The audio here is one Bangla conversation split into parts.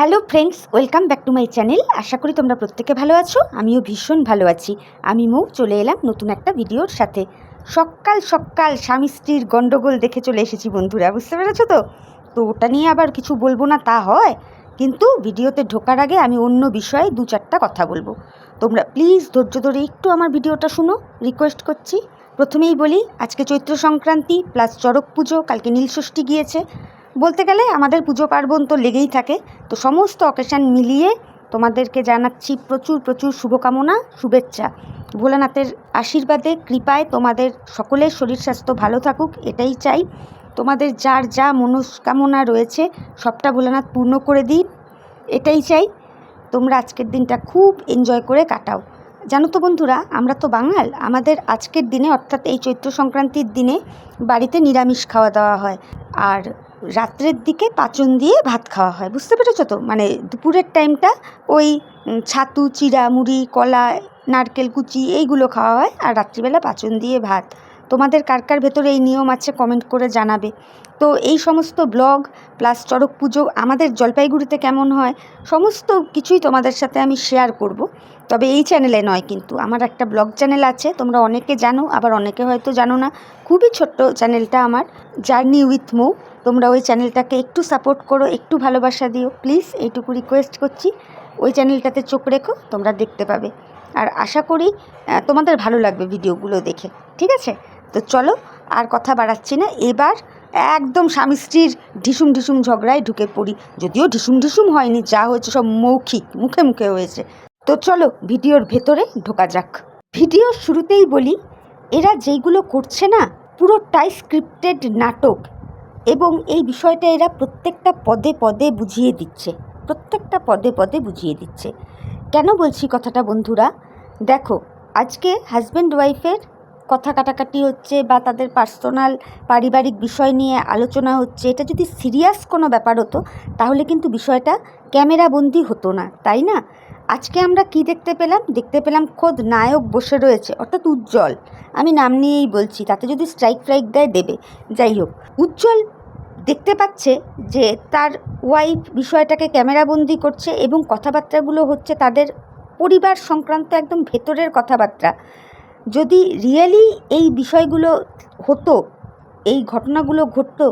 Hello friends, welcome back to my channel. আশা করি তোমরা প্রত্যেকে ভালো আছো, আমিও ভীষণ ভালো আছি। আমি মৌ, চলে এলাম নতুন একটা ভিডিওর সাথে। সকাল সকাল স্বামী স্ত্রীর গণ্ডগোল দেখে চলে এসেছি বন্ধুরা, বুঝতে পেরেছ তো? তো ওটা নিয়ে আবার কিছু বলব না, তা হয়। কিন্তু ভিডিওতে ঢোকার আগে আমি অন্য বিষয়ে দু চারটা কথা বলব। তোমরা প্লিজ ধৈর্য ধরে একটু আমার ভিডিওটা শুনো, রিকোয়েস্ট করছি। প্রথমেই বলি, আজকে চৈত্র সংক্রান্তি, প্লাস চড়ক পুজো, কালকে নীলষষ্ঠী গিয়েছে। বলতে গেলে আমাদের পুজো পার্বণ তো লেগেই থাকে। তো সমস্ত অকেশান মিলিয়ে তোমাদেরকে জানাচ্ছি প্রচুর প্রচুর শুভকামনা, শুভেচ্ছা। ভোলানাথের আশীর্বাদে, কৃপায় তোমাদের সকলের শরীর স্বাস্থ্য ভালো থাকুক, এটাই চাই। তোমাদের যার যা মনস্কামনা রয়েছে, সবটা ভোলানাথ পূর্ণ করে দিই এটাই চাই। তোমরা আজকের দিনটা খুব এনজয় করে কাটাও। জানো তো বন্ধুরা, আমরা তো বাঙাল। আমাদের আজকের দিনে, অর্থাৎ এই চৈত্র সংক্রান্তির দিনে বাড়িতে নিরামিষ খাওয়া দাওয়া হয়। আর রাত্রের দিকে পাচন দিয়ে ভাত খাওয়া হয়। বুঝতে পেরেছ তো? মানে দুপুরের টাইমটা ওই ছাতু, চিড়া, মুড়ি, কলা, নারকেল কুচি এইগুলো খাওয়া হয়। আর রাত্রিবেলা পাচন দিয়ে ভাত। তোমাদের কার কার ভেতরে এই নিয়ম আছে কমেন্ট করে জানাবে। তো এই সমস্ত ব্লগ প্লাস চড়ক পুজো আমাদের জলপাইগুড়িতে কেমন হয়, সমস্ত কিছুই তোমাদের সাথে আমি শেয়ার করব। তবে এই চ্যানেলে নয় কিন্তু, আমার একটা ব্লগ চ্যানেল আছে, তোমরা অনেকে জানো, আবার অনেকে হয়তো জানো না। খুবই ছোট্ট চ্যানেলটা আমার জার্নি উইথ মৌ তোমরা ওই চ্যানেলটাকে একটু সাপোর্ট করো, একটু ভালোবাসা দিও। প্লিজ এইটুকু রিকোয়েস্ট করছি, ওই চ্যানেলটাতে চোখ রেখো, তোমরা দেখতে পাবে। আর আশা করি তোমাদের ভালো লাগবে ভিডিওগুলো দেখে, ঠিক আছে? তো চলো, আর কথা বাড়াচ্ছি না। এবার একদম স্বামী স্ত্রীর ঢিসুম ঢিসুম ঝগড়ায় ঢুকে পড়ি। যদিও ঢিসুম ঢিসুম হয়নি, যা হয়েছে সব মৌখিক, মুখে মুখে হয়েছে। তো চলো ভিডিওর ভেতরে ঢোকা যাক। ভিডিওর শুরুতেই বলি, এরা যেইগুলো করছে না, পুরোটাই স্ক্রিপ্টেড নাটক এবং এই বিষয়টা এরা প্রত্যেকটা পদে পদে বুঝিয়ে দিচ্ছে, প্রত্যেকটা পদে পদে বুঝিয়ে দিচ্ছে। কেন বলছি কথাটা বন্ধুরা? দেখো, আজকে হাজব্যান্ড ওয়াইফের কথা কাটাকাটি হচ্ছে বা তাদের পার্সোনাল পারিবারিক বিষয় নিয়ে আলোচনা হচ্ছে, এটা যদি সিরিয়াস কোনো ব্যাপার হতো, তাহলে কিন্তু বিষয়টা ক্যামেরাবন্দি হতো না, তাই না? আজকে আমরা কি দেখতে পেলাম? দেখতে পেলাম খোদ নায়ক বসে রয়েছে, অর্থাৎ উজ্জ্বল। আমি নাম নিয়েই বলছি, তাতে যদি স্ট্রাইক ফ্রাইক দেয় দেবে। যাই হোক, উজ্জ্বল দেখতে পাচ্ছে যে তার ওয়াইফ বিষয়টাকে ক্যামেরাবন্দি করছে এবং কথাবার্তাগুলো হচ্ছে তাদের পরিবার সংক্রান্ত একদম ভেতরের কথাবার্তা। যদি রিয়েলি এই বিষয়গুলো হতো, এই ঘটনাগুলো ঘটতো,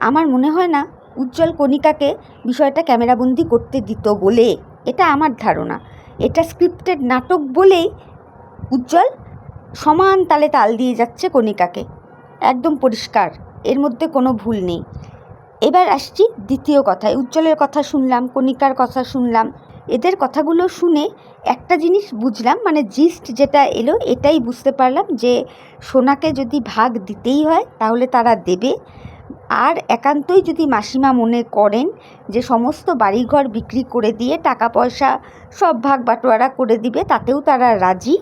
আমার মনে হয় না উজ্জ্বল কণিকাকে বিষয়টা ক্যামেরাবন্দি করতে দিত বলে। এটা আমার ধারণা। এটা স্ক্রিপ্টেড নাটক বলেই উজ্জ্বল সমান তালে তাল দিয়ে যাচ্ছে কণিকাকে। একদম পরিষ্কার, এর মধ্যে কোনো ভুল নেই। এবার আসছি দ্বিতীয় কথায়। উজ্জ্বলের কথা শুনলাম, কণিকার কথা শুনলাম। এদের কথাগুলো শুনে একটা জিনিস বুঝলাম মানে জিস্ট যেটা এলো, এটাই বুঝতে পারলাম যে সোনাকে যদি ভাগ দিতেই হয়, তাহলে তারা দেবে। আর একান্তই যদি মাসিমা মনে করেন যে সমস্ত বাড়িঘর বিক্রি করে দিয়ে টাকা পয়সা সব ভাগ বাটোয়ারা করে দিবে, তাতেও তারা রাজি?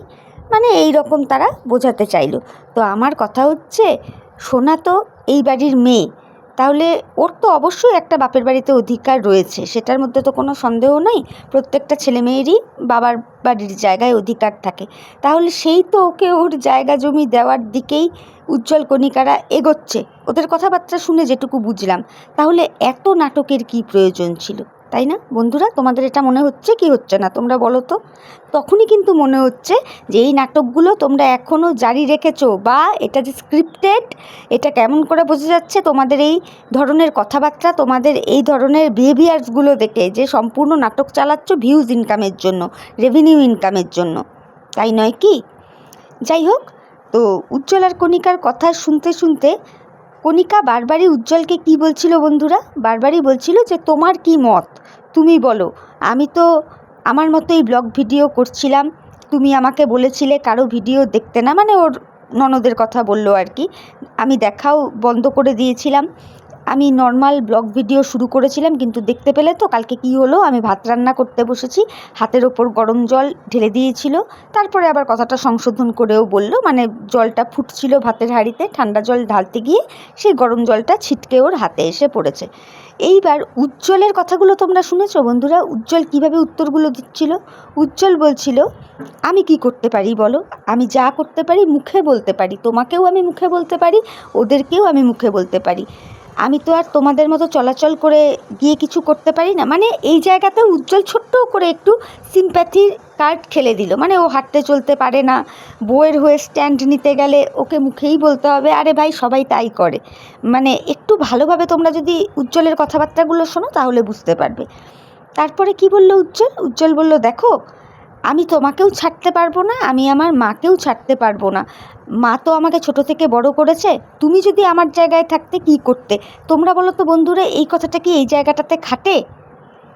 মানে এই রকম তারা বোঝাতে চাইল। তো আমার কথা হচ্ছে, সোনা তো এই বাড়ির মেয়ে। তাহলে ওর তো অবশ্যই একটা বাপের বাড়িতে অধিকার রয়েছে, সেটার মধ্যে তো কোনো সন্দেহ নেই। প্রত্যেকটা ছেলে মেয়েরই বাবার বাড়ির জায়গায় অধিকার থাকে। তাহলে সেই তো ওকে ওর জায়গা জমি দেওয়ার দিকেই উজ্জ্বল কণিকারা এগোচ্ছে। ওদের কথাবার্তা শুনে যেটুকু বুঝলাম, তাহলে এত নাটকের কি প্রয়োজন ছিল? তাই না? বন্ধুরা, তোমাদের এটা মনে হচ্ছে কি হচ্ছে না? তোমরা বলো তো। তখনই কিন্তু মনে হচ্ছে যে এই নাটকগুলো তোমরা এখনও জারি রেখেছো বা এটা যে স্ক্রিপ্টেড এটা কেমন করে বোঝা যাচ্ছে তোমাদের এই ধরনের কথাবার্তা, তোমাদের এই ধরনের বিহেভিয়ার্সগুলো দেখে যে সম্পূর্ণ নাটক চালাচ্ছ ভিউজ ইনকামের জন্য রেভিনিউ ইনকামের জন্য। তাই নয় কি? যাই হোক, তো উজ্জ্বল আর কণিকার কথা শুনতে শুনতে কণিকা বারবারই উজ্জ্বলকে কি বলছিল বন্ধুরা? বারবারই বলছিল যে তোমার কি মত? তুমি বলো। আমি তো আমার মতো এই ব্লগ ভিডিও করছিলাম। তুমি আমাকে বলেছিলে কারও ভিডিও দেখতে না মানে ওর ননদের কথা বলল আর কি। আমি দেখাও বন্ধ করে দিয়েছিলাম। আমি নর্মাল ব্লগ ভিডিও শুরু করেছিলাম, কিন্তু দেখতে পেলে তো কালকে কি হলো? আমি ভাত রান্না করতে বসেছি, হাতের ওপর গরম জল ঢেলে দিয়েছিল, তারপরে আবার কথাটা সংশোধন করেও বলল মানে জলটা ফুটছিল ভাতের হাঁড়িতে, ঠান্ডা জল ঢালতে গিয়ে সেই গরম জলটা ছিটকে ওর হাতে এসে পড়েছে। এইবার উজ্জ্বলের কথাগুলো তোমরা শুনেছো বন্ধুরা? উজ্জ্বল কীভাবে উত্তরগুলো দিচ্ছিল? উজ্জ্বল বলছিল, আমি কি করতে পারি বলো? আমি যা করতে পারি মুখে বলতে পারি। তোমাকেও আমি মুখে বলতে পারি, ওদেরকেও আমি মুখে বলতে পারি। আমি তো আর তোমাদের মতো চলাচল করে গিয়ে কিছু করতে পারি না। মানে এই জায়গাতে উজ্জ্বল ছোট্ট করে একটু সিম্প্যাথির কার্ড খেলে দিল। মানে ও হাঁটতে চলতে পারে না বইয়ের হয়ে স্ট্যান্ড নিতে গেলে ওকে মুখেই বলতে হবে, আরে ভাই, সবাই তাই করে। মানে একটু ভালোভাবে তোমরা যদি উজ্জ্বলের কথাবার্তাগুলো শোনো তাহলে বুঝতে পারবে। তারপরে কি বলল উজ্জ্বল? উজ্জ্বল বলল, দেখো আমি তোমাকেও ছাড়তে পারব না, আমি আমার মাকেও ছাড়তে পারব না। মা তো আমাকে ছোট থেকে বড় করেছে, তুমি যদি আমার জায়গায় থাকতে কি করতে? তোমরা বলো তো বন্ধুরা, এই কথাটা কি এই জায়গাটাতে খাটে?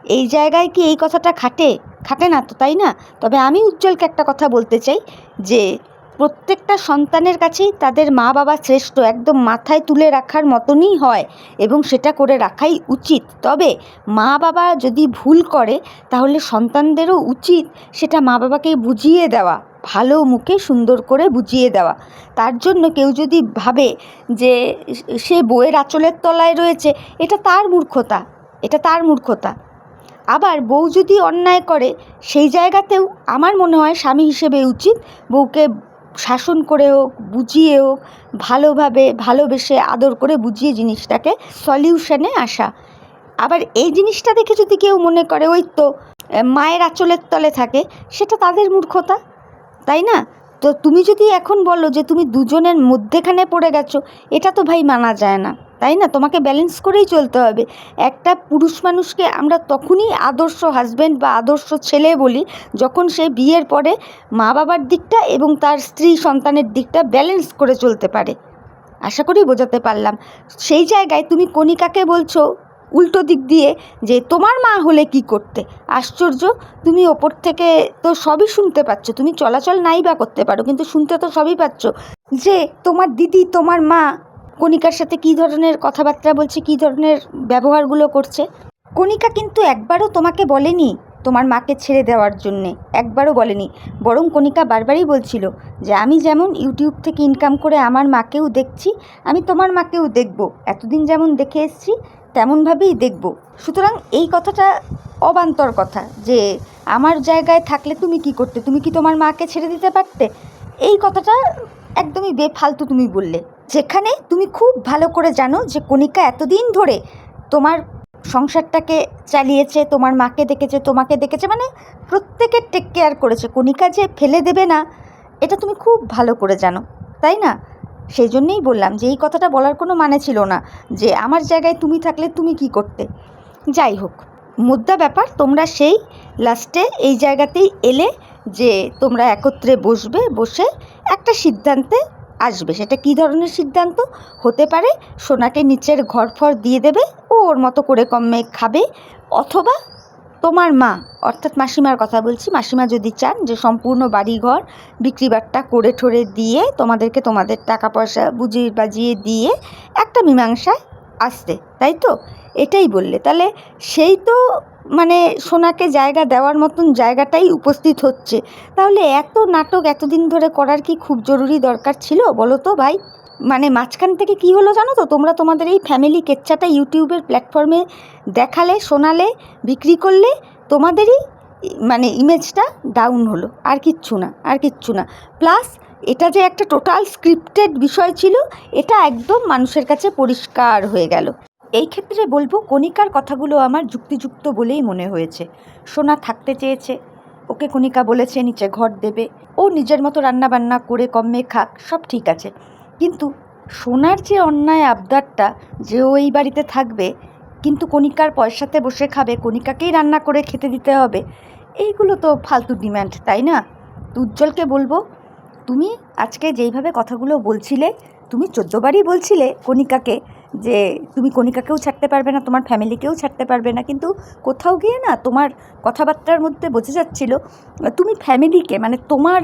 এই জায়গায় কি এই কথাটা খাটে? খাটে না তো, তাই না? তবে আমি উজ্জ্বলকে একটা কথা বলতে চাই যে প্রত্যেকটা সন্তানের কাছেই তাদের মা বাবা শ্রেষ্ঠ, একদম মাথায় তুলে রাখার মতনই হয় এবং সেটা করে রাখাই উচিত। তবে মা বাবা যদি ভুল করে, তাহলে সন্তানদেরও উচিত সেটা মা বাবাকে বুঝিয়ে দেওয়া, ভালো মুখে সুন্দর করে বুঝিয়ে দেওয়া। তার জন্য কেউ যদি ভাবে যে সে বইয়ের আঁচলের তলায় রয়েছে, এটা তার মূর্খতা, এটা তার মূর্খতা। আবার বউ যদি অন্যায় করে, সেই জায়গাতেও আমার মনে হয় স্বামী হিসেবে উচিত বউকে শাসন করে হোক বুঝিয়ে হোক ভালোভাবে, ভালোবেসে আদর করে বুঝিয়ে জিনিসটাকে সলিউশনে আসা। আবার এই জিনিসটা দেখে যদি কেউ মনে করে, ওই তো মায়ের আঁচলের তলে থাকে, সেটা তাদের মূর্খতা, তাই না? তো তুমি যদি এখন বলো যে তুমি দুজনের মধ্যেখানে পড়ে গেছো, এটা তো ভাই মানা যায় না। তাই না? তোমাকে ব্যালেন্স করেই চলতে হবে। একটা পুরুষ মানুষকে আমরা তখনই আদর্শ হাজব্যান্ড বা আদর্শ ছেলে বলি, যখন সে বিয়ের পরে মা বাবার দিকটা এবং তার স্ত্রী সন্তানের দিকটা ব্যালেন্স করে চলতে পারে। আশা করি বোঝাতে পারলাম। সেই জায়গায় তুমি কণিকাকে বলছো উল্টো দিক দিয়ে যে, তোমার মা হলে কি করতে? আশ্চর্য। তুমি ওপর থেকে তো সবই শুনতে পাচ্ছ। তুমি চলাচল নাই বা করতে পারো, কিন্তু শুনতে তো সবই পাচ্ছ। যে, তোমার দিদি, তোমার মা কণিকার সাথে কী ধরনের কথাবার্তা বলছে, কী ধরনের ব্যবহারগুলো করছে? কণিকা কিন্তু একবারও তোমাকে বলেনি তোমার মাকে ছেড়ে দেওয়ার জন্যে। একবারও বলেনি। বরং কণিকা বারবারই বলছিল যে, আমি যেমন ইউটিউব থেকে ইনকাম করে আমার মাকেও দেখছি, আমি তোমার মাকেও দেখব। এতদিন যেমন দেখে এসছি, তেমনভাবেই দেখব। সুতরাং এই কথাটা অবান্তর কথা যে, আমার জায়গায় থাকলে তুমি কি করতে? তুমি কি তোমার মাকে ছেড়ে দিতে পারতে? এই কথাটা একদমই বেফালতু তুমি বললে। যেখানে তুমি খুব ভালো করে জানো যে কণিকা এতদিন ধরে তোমার সংসারটাকে চালিয়েছে, তোমার মাকে দেখেছে তোমাকে দেখেছে মানে প্রত্যেকের টেক কেয়ার করেছে। কণিকা যে ফেলে দেবে না, এটা তুমি খুব ভালো করে জানো, তাই না? সেই জন্যেই বললাম যে এই কথাটা বলার কোনো মানে ছিল না যে আমার জায়গায় তুমি থাকলে তুমি কি করতে। যাই হোক, মুদ্রা ব্যাপার, তোমরা সেই লাস্টে এই জায়গাতেই এলে যে তোমরা একত্রে বসবে, বসে একটা সিদ্ধান্তে আসবে? সেটা কি ধরনের সিদ্ধান্ত? হতে পারে সোনাকে নিচের ঘর ফর দিয়ে দেবে, ও ওর মতো করে কমে খাবে, অথবা তোমার মা, অর্থাৎ মাসিমার কথা বলছি, মাসিমা যদি চান যে সম্পূর্ণ বাড়িঘর বিক্রি বাট্টা করে ঠরে দিয়ে তোমাদেরকে তোমাদের টাকা পয়সা বুঝিয়ে বাজিয়ে দিয়ে একটা মীমাংসায় আসতে, তাই তো? এটাই বললে। তাহলে সেই তো মানে সোনাকে জায়গা দেওয়ার মতন জায়গাটাই উপস্থিত হচ্ছে। তাহলে এত নাটক এতদিন ধরে করার কি খুব জরুরি দরকার ছিল বলো তো ভাই? মানে মাঝখান থেকে কি হলো জানো তো? তোমরা তোমাদের এই ফ্যামিলি কেচ্চাটা ইউটিউবের প্ল্যাটফর্মে দেখালে, শোনালে, বিক্রি করলে তোমাদেরই মানে ইমেজটা ডাউন হলো। আর কিচ্ছু না, আর কিচ্ছু না। প্লাস এটা যে একটা টোটাল স্ক্রিপ্টেড বিষয় ছিল, এটা একদম মানুষের কাছে পরিষ্কার হয়ে গেল। এই ক্ষেত্রে বলব, কণিকার কথাগুলো আমার যুক্তিযুক্ত বলেই মনে হয়েছে। সোনা থাকতে চেয়েছে, ওকে কণিকা বলেছে নিচে ঘর দেবে, ও নিজের মতো রান্না বান্না করে কমে খাক, সব ঠিক আছে। কিন্তু সোনার যে অন্যায় আবদারটা, যে ও এই বাড়িতে থাকবে, কিন্তু কণিকার পয়সাতে বসে খাবে, কণিকাকেই রান্না করে খেতে দিতে হবে, এইগুলো তো ফালতু ডিম্যান্ড তাই না? উজ্জ্বলকে বলব তুমি আজকে যেইভাবে কথাগুলো বলছিলে, তুমি চোদ্দোবারই বলছিলে কণিকাকে যে তুমি কণিকাকেও ছাড়তে পারবে না, তোমার ফ্যামিলিকেও ছাড়তে পারবে না, কিন্তু কোথাও গিয়ে না তোমার কথাবার্তার মধ্যে বোঝা যাচ্ছিল, তুমি ফ্যামিলিকে মানে তোমার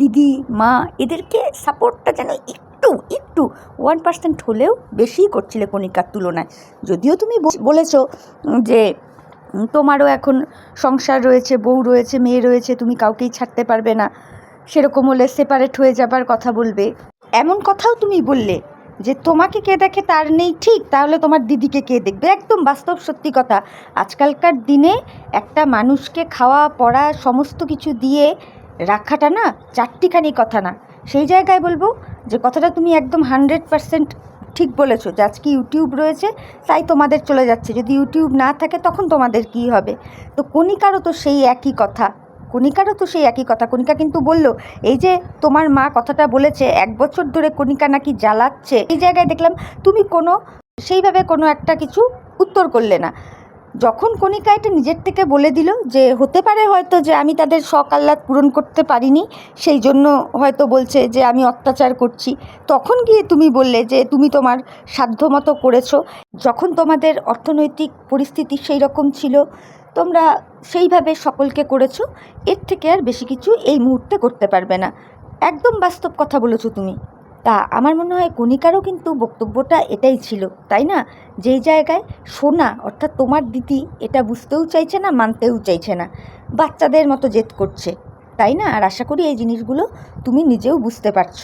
দিদি, মা এদেরকে সাপোর্টটা যেন একটু একটু ওয়ান পার্সেন্ট হলেও বেশিই করছিলে কণিকার তুলনায়। যদিও তুমি বলেছ যে তোমারও এখন সংসার রয়েছে, বউ রয়েছে, মেয়ে রয়েছে, তুমি কাউকেই ছাড়তে পারবে না। সেরকম হলে সেপারেট হয়ে যাবার কথা বলবে। এমন কথাও তুমি বললে যে, তোমাকে কে দেখে তার নেই ঠিক, তাহলে তোমার দিদিকে কে দেখবে? একদম বাস্তব সত্যি কথা। আজকালকার দিনে একটা মানুষকে খাওয়া, পড়া, সমস্ত কিছু দিয়ে রাখাটা না চারটিখানি কথা না। সেই জায়গায় বলব যে, কথাটা তুমি একদম হান্ড্রেড পারসেন্ট ঠিক বলেছ যে, আজকে ইউটিউব রয়েছে, তাই তোমাদের চলে যাচ্ছে। যদি ইউটিউব না থাকে, তখন তোমাদের কি হবে? তো কণিকারও তো সেই একই কথা। কণিকারও তো সেই একই কথা। কণিকা কিন্তু বলল, এই যে তোমার মা কথাটা বলেছে, এক বছর ধরে কণিকা নাকি জ্বালাচ্ছে, এই জায়গায় দেখলাম তুমি কোনো, সেইভাবে কোনো একটা কিছু উত্তর করলে না। যখন কণিকা এটা নিজের থেকে বলে দিল যে, হতে পারে হয়তো যে আমি তাদের শখ আহ্লাদ পূরণ করতে পারিনি, সেই জন্য হয়তো বলছে যে আমি অত্যাচার করছি। তখন গিয়ে তুমি বললে যে, তুমি তোমার সাধ্যমতো করেছ। যখন তোমাদের অর্থনৈতিক পরিস্থিতি সেই রকম ছিল তোমরা সেইভাবে সকলকে করেছ, এর থেকে আর বেশি কিছু এই মুহূর্তে করতে পারবে না। একদম বাস্তব কথা বলেছ তুমি। তা আমার মনে হয় কণিকারও কিন্তু বক্তব্যটা এটাই ছিল, তাই না? যেই জায়গায় সোনা, অর্থাৎ তোমার দিদি এটা বুঝতেও চাইছে না, মানতেও চাইছে না। বাচ্চাদের মতো জেদ করছে, তাই না? আর আশা করি এই জিনিসগুলো তুমি নিজেও বুঝতে পারছ।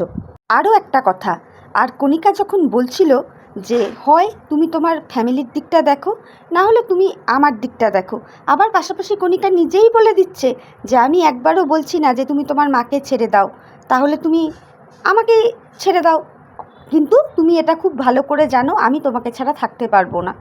আরও একটা কথা, আর কণিকা যখন বলছিল যে হয় তুমি তোমার ফ্যামিলির দিকটা দেখো, না হলে তুমি আমার দিকটা দেখো। আবার পাশাপাশি কণিকা নিজেই বলে দিচ্ছে যে আমি একবারও বলছি না যে তুমি তোমার মাকে ছেড়ে দাও, তাহলে তুমি আমাকে ছেড়ে দাও। কিন্তু তুমি এটা খুব ভালো করে জানো, আমি তোমাকে ছাড়া থাকতে পারব না।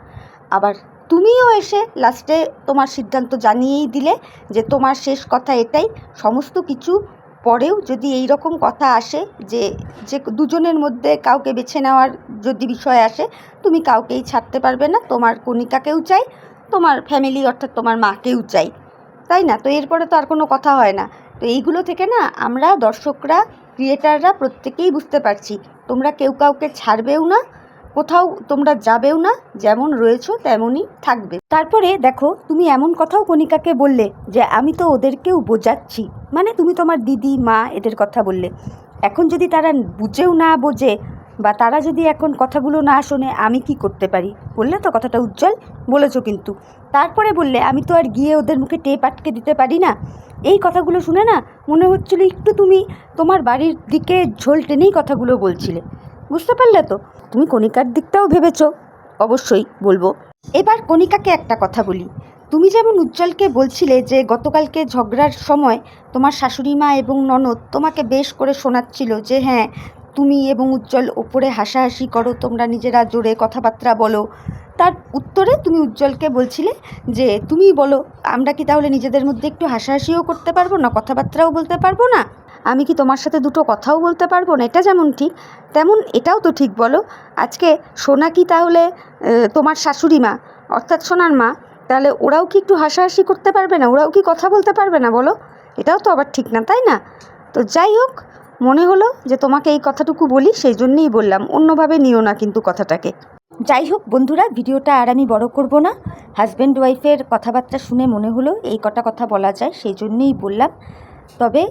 আবার তুমিও এসে লাস্টে তোমার সিদ্ধান্ত জানিয়েই দিলে যে তোমার শেষ কথা এটাই, সমস্ত কিছু পরেও যদি এই রকম কথা আসে যে যে দুজনের মধ্যে কাউকে বেছে নেওয়ার যদি বিষয় আসে, তুমি কাউকেই ছাড়তে পারবে না। তোমার কণিকাকেও চাই, তোমার ফ্যামিলি অর্থাৎ তোমার মাকেও চাই। তাই না? তো এরপরে তো আর কোনো কথা হয় না। তো এইগুলো থেকে না আমরা দর্শকরা ক্রিয়েটাররা প্রত্যেকেই বুঝতে পারছি। তোমরা কেউ কাউকে ছাড়বেও না কোথাও তোমরা যাবেও না, যেমন রয়েছো তেমনই থাকবে। তারপরে দেখো, তুমি এমন কথাও কণিকাকে বললে যে, আমি তো ওদেরকেও বোঝাচ্ছি। মানে তুমি তোমার দিদি, মা এদের কথা বললে। এখন যদি তারা বুঝেও না বোঝে বা তারা যদি এখন কথাগুলো না শোনে, আমি কি করতে পারি? বললে তো কথাটা উজ্জ্বল, বলেছ কিন্তু। তারপরে বললে, আমি তো আর গিয়ে ওদের মুখে টেপ আটকে দিতে পারি না। এই কথাগুলো শুনে না মনে হচ্ছিল একটু তুমি তোমার বাড়ির দিকে ঝোল টেনেই কথাগুলো বলছিলে। বুঝতে পারলে তো? তুমি কণিকার দিকটাও ভেবেছো? অবশ্যই, বলব। এবার কণিকাকে একটা কথা বলি। তুমি যেমন উজ্জ্বলকে বলছিলে যে গতকালকে ঝগড়ার সময় তোমার শাশুড়ি মা এবং ননদ তোমাকে বেশ করে শোনাচ্ছিল যে হ্যাঁ তুমি এবং উজ্জ্বল ওপরে হাসাহাসি করো, তোমরা নিজেরা জোরে কথাবার্তা বলো। তার উত্তরে তুমি উজ্জ্বলকে বলছিলে যে, তুমি বলো, আমরা কি তাহলে নিজেদের মধ্যে একটু হাসাহাসিও করতে পারব না, কথাবার্তাও বলতে পারব না? আমি কি তোমার সাথে দুটো কথাও বলতে পারব না? এটা যেমন ঠিক, তেমন এটাও তো ঠিক বলো। আজকে সোনা কি তাহলে তোমার শাশুড়ি মা? অর্থাৎ সোনার মা। তাহলে ওরাও কি একটু হাসাহাসি করতে পারবে না? ওরাও কি কথা বলতে পারবে না বলো? এটাও তো আবার ঠিক না, তাই না? তো যাই হোক, মনে হলো যে তোমাকে এই কথাটুকু বলি, সেই জন্যেই বললাম, অন্যভাবে নিও না কিন্তু কথাটাকে। যাই হোক বন্ধুরা, ভিডিওটা আর আমি বড় করব না। হাজব্যান্ড ওয়াইফের কথাবার্তা শুনে মনে হলো এই কটা কথা বলা যায়, সেই জন্যেই বললাম। তবে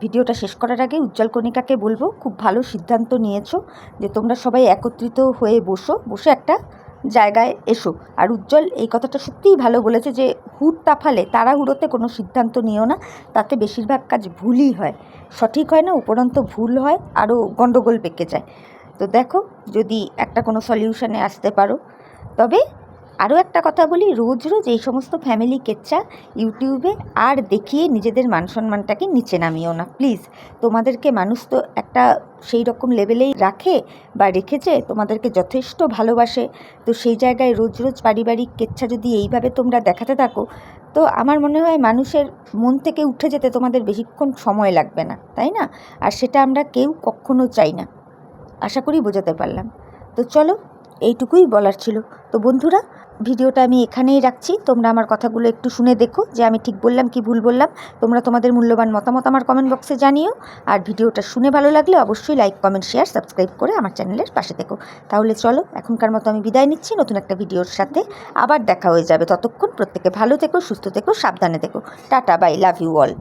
ভিডিওটা শেষ করার আগে উজ্জ্বল কণিকাকে বলব, খুব ভালো সিদ্ধান্ত নিয়েছো যে তোমরা সবাই একত্রিত হয়ে বসো, বসে একটা জায়গায় এসো। আর উজ্জ্বল এই কথাটা সত্যিই ভালো বলেছে যে, হুট তাফালে তাড়াহুড়োতে কোনো সিদ্ধান্ত নিও না, তাতে বেশিরভাগ কাজ ভুলই হয়। সঠিক হয় না, উপরন্ত ভুল হয়, আরও গণ্ডগোল পেকে যায়। তো দেখো, যদি একটা কোনো সলিউশানে আসতে পারো। তবে আরও একটা কথা বলি, রোজ রোজ এই সমস্ত ফ্যামিলি কেচ্চা ইউটিউবে আর দেখিয়ে নিজেদের মান সম্মানটাকে নিচে নামিও না। প্লিজ তোমাদেরকে মানুষ তো একটা সেই রকম লেভেলেই রাখে বা রেখেছে, তোমাদেরকে যথেষ্ট ভালোবাসে। তো সেই জায়গায় রোজ রোজ পারিবারিক কেচ্ছা যদি এইভাবে তোমরা দেখাতে থাকো, তো আমার মনে হয় মানুষের মন থেকে উঠে যেতে তোমাদের বেশিক্ষণ সময় লাগবে না, তাই না? আর সেটা আমরা কেউ কখনো চাই না। আশা করি বোঝাতে পারলাম। তো চলো এইটুকুই বলার ছিল। তো বন্ধুরা, ভিডিওটা আমি এখানেই রাখছি। তোমরা আমার কথাগুলো একটু শুনে দেখো যে আমি ঠিক বললাম কি ভুল বললাম। তোমরা তোমাদের মূল্যবান মতামত আমার কমেন্ট বক্সে জানিও। আর ভিডিওটা শুনে ভালো লাগলে অবশ্যই লাইক কমেন্ট শেয়ার সাবস্ক্রাইব করে আমার চ্যানেলের পাশে থেকো। তাহলে চলো, এখনকার মতো আমি বিদায় নিচ্ছি। নতুন একটা ভিডিওর সাথে আবার দেখা হয়ে যাবে। ততক্ষণ প্রত্যেকে ভালো থেকো, সুস্থ থেকো, সাবধানে থেকো। Tata bye love you all